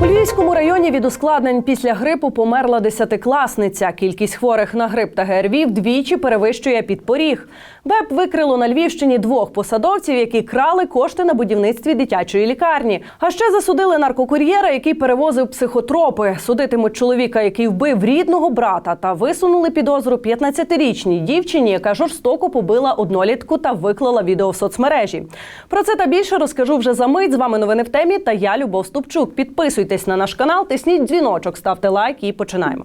У Львівському районі від ускладнень після грипу померла десятикласниця. Кількість хворих на грип та ГРВІ вдвічі перевищує підпоріг. БЕП викрило на Львівщині двох посадовців, які крали кошти на будівництві дитячої лікарні. А ще засудили наркокур'єра, який перевозив психотропи. Судитимуть чоловіка, який вбив рідного брата, та висунули підозру 15-річній дівчині, яка жорстоко побила однолітку та виклала відео в соцмережі. Про це та більше розкажу вже за мить. З вами новини в темі. Та я Любов Ступчук. Підписуйтесь на наш канал, тисніть дзвіночок, ставте лайк і починаємо.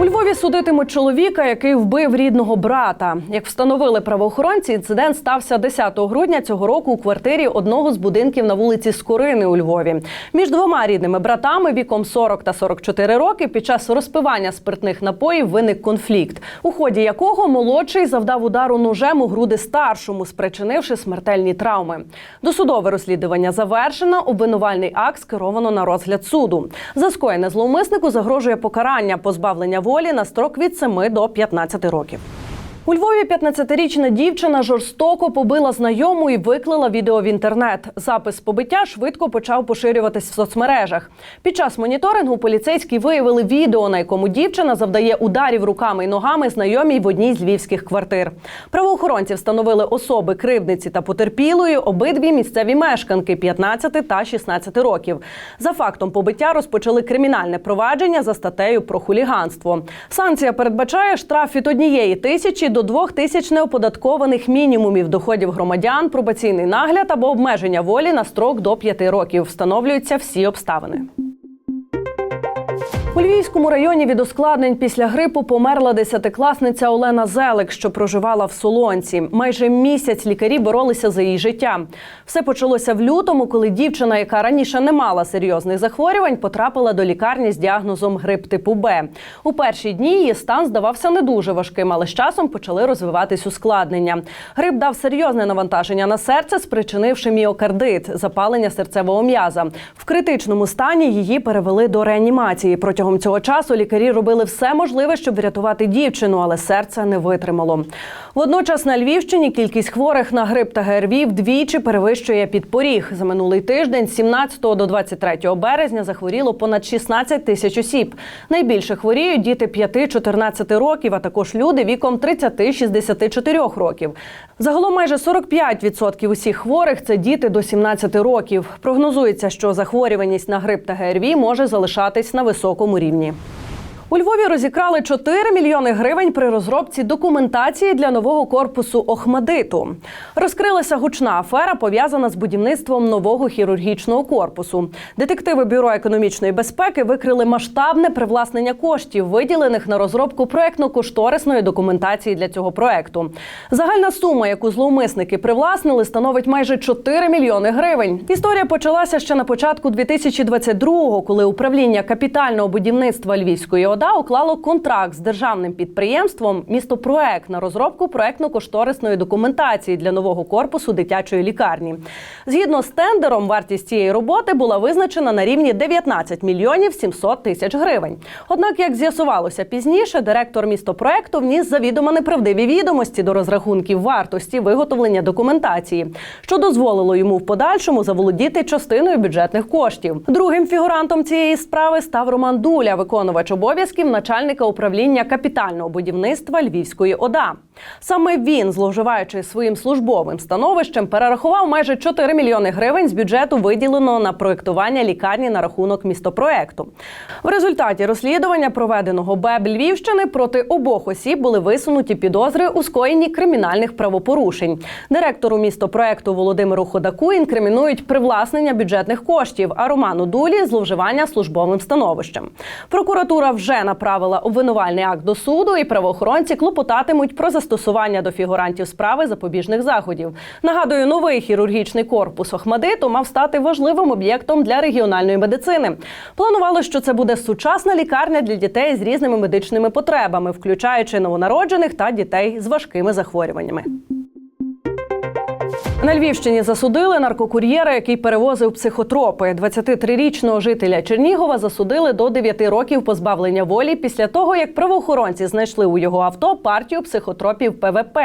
У Львові судитимуть чоловіка, який вбив рідного брата. Як встановили правоохоронці, інцидент стався 10 грудня цього року у квартирі одного з будинків на вулиці Скорини у Львові. Між двома рідними братами віком 40 та 44 роки під час розпивання спиртних напоїв виник конфлікт, у ході якого молодший завдав удару ножем у груди старшому, спричинивши смертельні травми. Досудове розслідування завершено. Обвинувальний акт скеровано на розгляд суду. За скоєне зловмиснику загрожує покарання позбавлення волі на строк від 7 до 15 років. У Львові 15-річна дівчина жорстоко побила знайому і виклала відео в інтернет. Запис побиття швидко почав поширюватись в соцмережах. Під час моніторингу поліцейські виявили відео, на якому дівчина завдає ударів руками і ногами знайомій в одній з львівських квартир. Правоохоронці встановили особи кривдниці та потерпілої, обидві місцеві мешканки 15 та 16 років. За фактом побиття розпочали кримінальне провадження за статтею про хуліганство. Санкція передбачає штраф від однієї тисячі до двох тисяч неоподаткованих мінімумів доходів громадян, пробаційний нагляд або обмеження волі на строк до п'яти років. Встановлюються всі обставини. У Львівському районі від ускладнень після грипу померла десятикласниця Олена Зелик, що проживала в Солонці. Майже місяць лікарі боролися за її життя. Все почалося в лютому, коли дівчина, яка раніше не мала серйозних захворювань, потрапила до лікарні з діагнозом грип типу Б. У перші дні її стан здавався не дуже важким, але з часом почали розвиватись ускладнення. Грип дав серйозне навантаження на серце, спричинивши міокардит, запалення серцевого м'яза. В критичному стані її перевели до реанімації. Протягом цього часу лікарі робили все можливе, щоб врятувати дівчину, але серце не витримало. Водночас на Львівщині кількість хворих на грип та ГРВІ вдвічі перевищує підпоріг. За минулий тиждень, з 17 до 23 березня, захворіло понад 16 тисяч осіб. Найбільше хворіють діти 5-14 років, а також люди віком 30-64 років. Загалом майже 45% усіх хворих це діти до 17 років. Прогнозується, що захворюваність на грип та ГРВІ може залишатись на високому рівні. У Львові розікрали 4 мільйони гривень при розробці документації для нового корпусу Охмадиту. Розкрилася гучна афера, пов'язана з будівництвом нового хірургічного корпусу. Детективи бюро економічної безпеки викрили масштабне привласнення коштів, виділених на розробку проектно-кошторисної документації для цього проекту. Загальна сума, яку зловмисники привласнили, становить майже 4 мільйони гривень. Історія почалася ще на початку 2022-го, коли управління капітального будівництва Львівської ОДА уклало контракт з державним підприємством «Містопроект» на розробку проектно-кошторисної документації для нового корпусу дитячої лікарні. Згідно з тендером, вартість цієї роботи була визначена на рівні 19 мільйонів 700 тисяч гривень. Однак, як з'ясувалося пізніше, директор містопроекту вніс завідомо неправдиві відомості до розрахунків вартості виготовлення документації, що дозволило йому в подальшому заволодіти частиною бюджетних коштів. Другим фігурантом цієї справи став Роман Дуля, виконувач обов'язків начальника управління капітального будівництва Львівської ОДА. Саме він, зловживаючи своїм службовим становищем, перерахував майже 4 мільйони гривень з бюджету, виділеного на проектування лікарні на рахунок містопроекту. В результаті розслідування, проведеного БЕБ Львівщини, проти обох осіб були висунуті підозри у скоєнні кримінальних правопорушень. Директору містопроекту Володимиру Ходаку інкримінують привласнення бюджетних коштів, а Роману Дулі зловживання службовим становищем. Прокуратура вже направила обвинувальний акт до суду, і правоохоронці клопотатимуть про застосування до фігурантів справи запобіжних заходів. Нагадую, новий хірургічний корпус Охмадиту мав стати важливим об'єктом для регіональної медицини. Планувало, що це буде сучасна лікарня для дітей з різними медичними потребами, включаючи новонароджених та дітей з важкими захворюваннями. На Львівщині засудили наркокур'єра, який перевозив психотропи. 23-річного жителя Чернігова засудили до 9 років позбавлення волі після того, як правоохоронці знайшли у його авто партію психотропів ПВП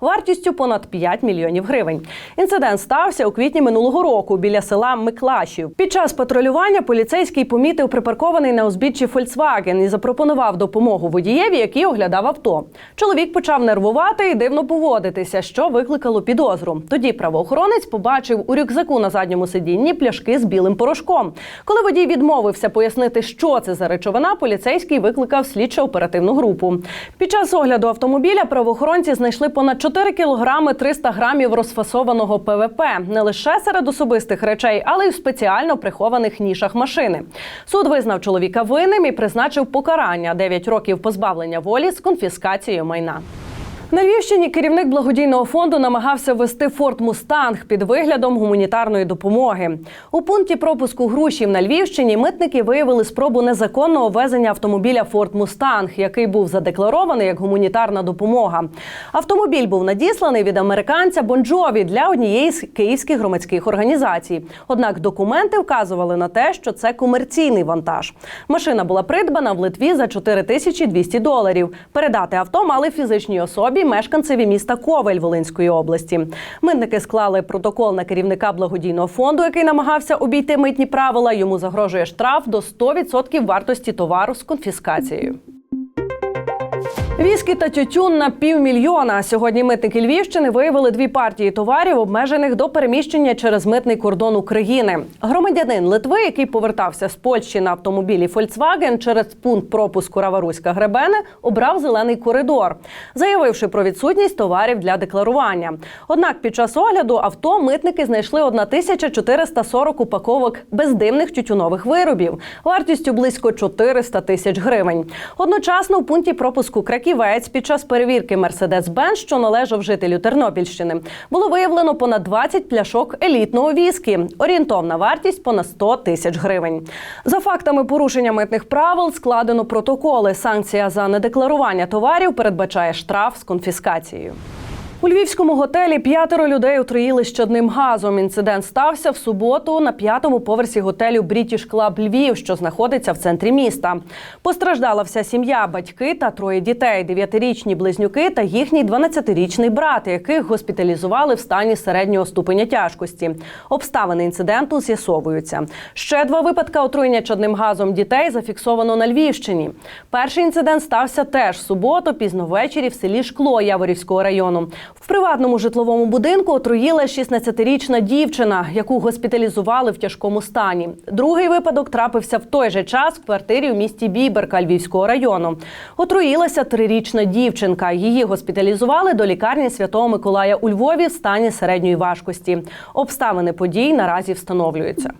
вартістю понад 5 мільйонів гривень. Інцидент стався у квітні минулого року біля села Миклашів. Під час патрулювання поліцейський помітив припаркований на узбіччі Фольксваген і запропонував допомогу водієві, який оглядав авто. Чоловік почав нервувати і дивно поводитися, що викликало підозру. Тоді правоохоронець побачив у рюкзаку на задньому сидінні пляшки з білим порошком. Коли водій відмовився пояснити, що це за речовина, поліцейський викликав слідчо-оперативну групу. Під час огляду автомобіля правоохоронці знайшли понад 4 кілограми 300 грамів розфасованого ПВП не лише серед особистих речей, але й в спеціально прихованих нішах машини. Суд визнав чоловіка винним і призначив покарання 9 років позбавлення волі з конфіскацією майна. На Львівщині керівник благодійного фонду намагався ввести Форт Мустанг під виглядом гуманітарної допомоги. У пункті пропуску грушів на Львівщині митники виявили спробу незаконного ввезення автомобіля Форт Мустанг, який був задекларований як гуманітарна допомога. Автомобіль був надісланий від американця Бонджові для однієї з київських громадських організацій. Однак документи вказували на те, що це комерційний вантаж. Машина була придбана в Литві за 4200 доларів. Передати авто мали фізичній особі мешканцеві міста Ковель Волинської області. Митники склали протокол на керівника благодійного фонду, який намагався обійти митні правила. Йому загрожує штраф до 100% вартості товару з конфіскацією. Віскі та тютюн на півмільйона. Сьогодні митники Львівщини виявили дві партії товарів, обмежених до переміщення через митний кордон України. Громадянин Литви, який повертався з Польщі на автомобілі Volkswagen через пункт пропуску Раваруська Гребене, обрав зелений коридор, заявивши про відсутність товарів для декларування. Однак під час огляду авто митники знайшли 1440 упаковок бездимних тютюнових виробів вартістю близько 400 тисяч гривень. Одночасно у пункті пропуску Краківець під час перевірки Мерседес Бен, що належав жителю Тернопільщини, було виявлено понад 20 пляшок елітного віскі. Орієнтовна вартість понад 100 тисяч гривень. За фактами порушення митних правил складено протоколи. Санкція за недекларування товарів передбачає штраф з конфіскацією. У львівському готелі п'ятеро людей отруїли щодним газом. Інцидент стався в суботу на п'ятому поверсі готелю Брітіш Клаб Львів, що знаходиться в центрі міста. Постраждала вся сім'я, батьки та троє дітей: дев'ятирічні близнюки та їхній 12-річний брат, яких госпіталізували в стані середнього ступеня тяжкості. Обставини інциденту з'ясовуються. Ще два випадка отруєння чадним газом дітей зафіксовано на Львівщині. Перший інцидент стався теж в суботу, пізно ввечері в селі Шкло Яворівського району. В приватному житловому будинку отруїла 16-річна дівчина, яку госпіталізували в тяжкому стані. Другий випадок трапився в той же час в квартирі у місті Біберка Львівського району. Отруїлася трирічна дівчинка. Її госпіталізували до лікарні Святого Миколая у Львові в стані середньої важкості. Обставини подій наразі встановлюються.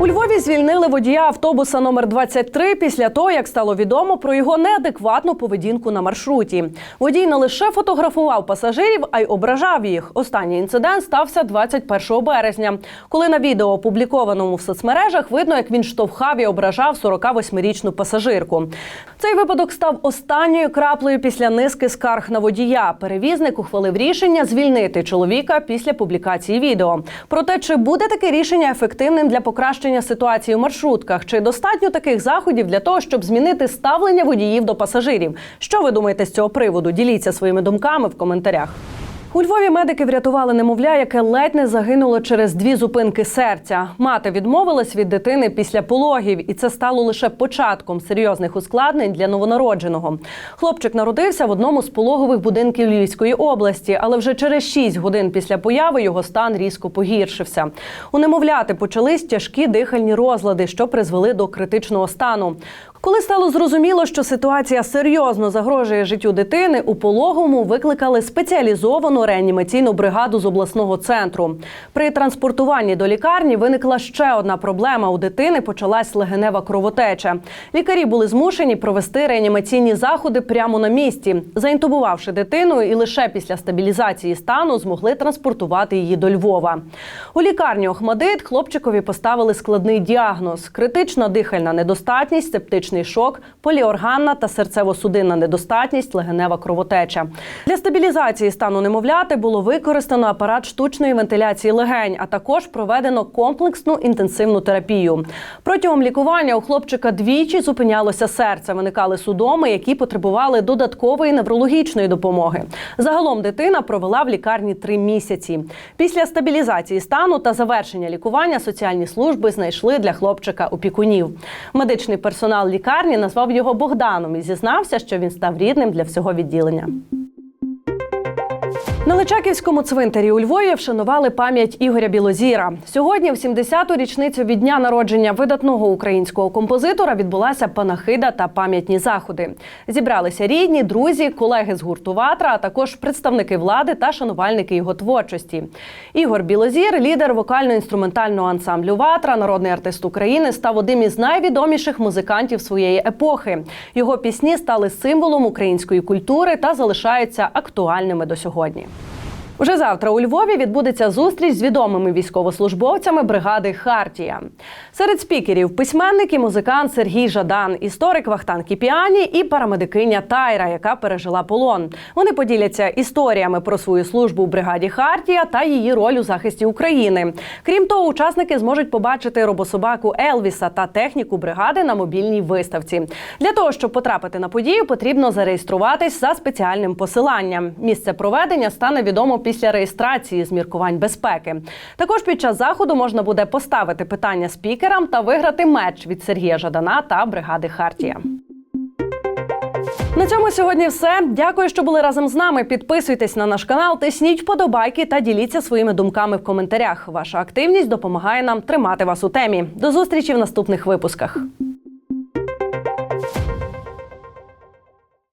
У Львові звільнили водія автобуса номер 23 після того, як стало відомо про його неадекватну поведінку на маршруті. Водій не лише фотографував пасажирів, а й ображав їх. Останній інцидент стався 21 березня, коли на відео, опублікованому в соцмережах, видно, як він штовхав і ображав 48-річну пасажирку. Цей випадок став останньою краплею після низки скарг на водія. Перевізник ухвалив рішення звільнити чоловіка після публікації відео. Проте, чи буде таке рішення ефективним для покращення ситуації у маршрутках? Чи достатньо таких заходів для того, щоб змінити ставлення водіїв до пасажирів? Що ви думаєте з цього приводу? Діліться своїми думками в коментарях. У Львові медики врятували немовля, яке ледь не загинуло через дві зупинки серця. Мати відмовилась від дитини після пологів, і це стало лише початком серйозних ускладнень для новонародженого. Хлопчик народився в одному з пологових будинків Львівської області, але вже через 6 годин після появи його стан різко погіршився. У немовляти почались тяжкі дихальні розлади, що призвели до критичного стану. Коли стало зрозуміло, що ситуація серйозно загрожує життю дитини, у пологовому викликали спеціалізовану реанімаційну бригаду з обласного центру. При транспортуванні до лікарні виникла ще одна проблема. У дитини почалась легенева кровотеча. Лікарі були змушені провести реанімаційні заходи прямо на місці, заінтубувавши дитину, і лише після стабілізації стану змогли транспортувати її до Львова. У лікарні Охмадит хлопчикові поставили складний діагноз: критична дихальна недостатність, септичний анафілактичний шок, поліорганна та серцево-судинна недостатність, легенева кровотеча. Для стабілізації стану немовляти було використано апарат штучної вентиляції легень, а також проведено комплексну інтенсивну терапію. Протягом лікування у хлопчика двічі зупинялося серце. Виникали судоми, які потребували додаткової неврологічної допомоги. Загалом дитина провела в лікарні три місяці. Після стабілізації стану та завершення лікування соціальні служби знайшли для хлопчика опікунів. Медичний персонал лікарні назвав його Богданом і зізнався, що він став рідним для всього відділення. На Личаківському цвинтарі у Львові вшанували пам'ять Ігоря Білозіра. Сьогодні, в 70-ту річницю від дня народження видатного українського композитора, відбулася панахида та пам'ятні заходи. Зібралися рідні, друзі, колеги з гурту Ватра, а також представники влади та шанувальники його творчості. Ігор Білозір, лідер вокально-інструментального ансамблю Ватра, народний артист України, став одним із найвідоміших музикантів своєї епохи. Його пісні стали символом української культури та залишаються актуальними до сьогодні. Уже завтра у Львові відбудеться зустріч з відомими військовослужбовцями бригади Хартія. Серед спікерів письменник і музикант Сергій Жадан, історик Вахтан Кіпіані і парамедикиня Тайра, яка пережила полон. Вони поділяться історіями про свою службу в бригаді Хартія та її роль у захисті України. Крім того, учасники зможуть побачити робособаку Елвіса та техніку бригади на мобільній виставці. Для того щоб потрапити на подію, потрібно зареєструватись за спеціальним посиланням. Місце проведення стане відомо після реєстрації з міркувань безпеки. Також під час заходу можна буде поставити питання спікерам та виграти меч від Сергія Жадана та бригади Хартія. На цьому сьогодні все. Дякую, що були разом з нами. Підписуйтесь на наш канал, тисніть вподобайки та діліться своїми думками в коментарях. Ваша активність допомагає нам тримати вас у темі. До зустрічі в наступних випусках.